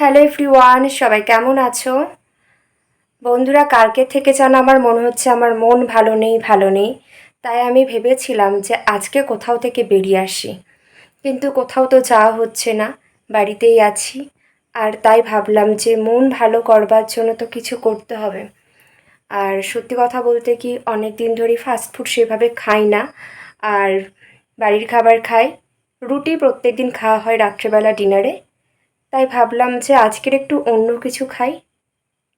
Hello everyone, সবাই কেমন আছো? বন্ধুরা, কালকে থেকে যেন আমার মনে হচ্ছে আমার মন ভালো নেই ভালো নেই। তাই আমি ভেবেছিলাম যে আজকে কোথাও থেকে বেরিয়ে আসি। কিন্তু কোথাও তো যাওয়া হচ্ছে না, বাড়িতেই আছি। আর তাই ভাবলাম যে মন ভালো করবার জন্য তো কিছু করতে হবে। আর সত্যি কথা বলতে কি অনেক দিন ধরেই ফাস্টফুড সেভাবে খাই না। আর বাড়ির খাবার খাই। রুটি প্রত্যেক দিন খাওয়া হয় রাত্রেবেলা ডিনারে তাই ভাবলাম যে আজকের একটু অন্য কিছু খাই।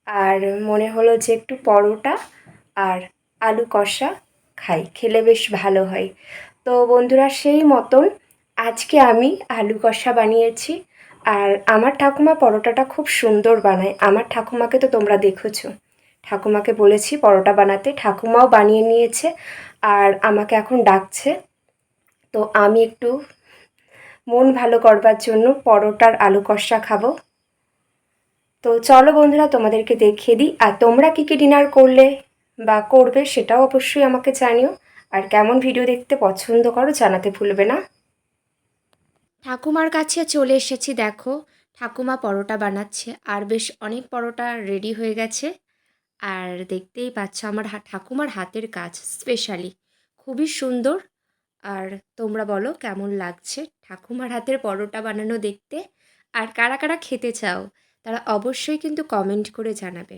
আর মনে হলো যে একটু পরোটা আর আলু কষা খাই, খেলে বেশ ভালো হয়। তো বন্ধুরা, সেই মতন আজকে আমি আলু কষা বানিয়েছি আর আমার ঠাকুমা পরোটাটা খুব সুন্দর বানায়। আমার ঠাকুমাকে তো তোমরা দেখেছ। ঠাকুমাকে বলেছি পরোটা বানাতে। ঠাকুমাও বানিয়ে নিয়েছে আর আমাকে এখন ডাকছে। তো আমি একটু মন ভালো করবার জন্য পরোটার আলু কষা খাব। তো চলো বন্ধুরা, তোমাদেরকে দেখিয়ে দিই। আর তোমরা কী কী ডিনার করলে বা করবে সেটাও অবশ্যই আমাকে জানিও। আর কেমন ভিডিও দেখতে পছন্দ করো জানাতে ভুলবে না। ঠাকুমার কাছে চলে এসেছি, দেখো। ঠাকুমা পরোটা বানাচ্ছে, আর বেশ অনেক পরোটা রেডি হয়ে গেছে। আর দেখতেই পাচ্ছ আমার ঠাকুমার হাতের কাজ স্পেশালি খুবই সুন্দর। আর তোমরা বলো কেমন লাগছে? ঠাকুমার হাতের পরোটা বানানো দেখতে আর কারা কারা খেতে চাও, তারা অবশ্যই কিন্তু কমেন্ট করে জানাবে।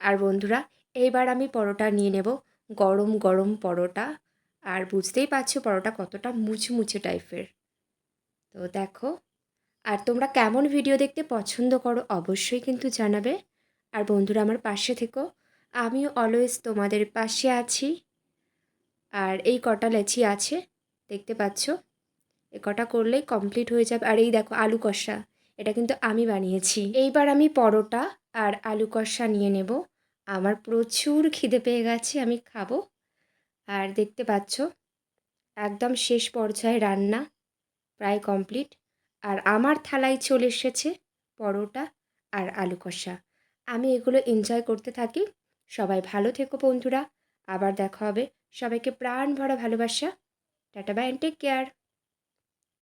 আর বন্ধুরা, এইবার আমি পরোটা নিয়ে নেব। গরম গরম পরোটা। আর বুঝতেই পারছ পরোটা কতটা মুচমুচে টাইপের। তো দেখো, আর তোমরা কেমন ভিডিও দেখতে পছন্দ করো অবশ্যই কিন্তু জানাবে। আর বন্ধুরা, আমার পাশে থেকো। আমিও অলওয়েজ তোমাদের পাশে আছি। আর এই কটা লেচি আছে, দেখতে পাচ্ছ? এ কটা করলেই কমপ্লিট হয়ে যাবে। আর এই দেখো আলু কষা, এটা কিন্তু আমি বানিয়েছি। এইবার আমি পরোটা আর আলু কষা নিয়ে নেব। আমার প্রচুর খিদে পেয়ে গেছে, আমি খাব। আর দেখতে পাচ্ছ, একদম শেষ পর্যায়ে রান্না প্রায় কমপ্লিট আর আমার থালায় চলে এসেছে পরোটা আর আলু কষা। আমি এগুলো এনজয় করতে থাকি। সবাই ভালো থেকো বন্ধুরা। আবার দেখা হবে। সবাইকে প্রাণ ভরা ভালোবাসা। Tata bye take care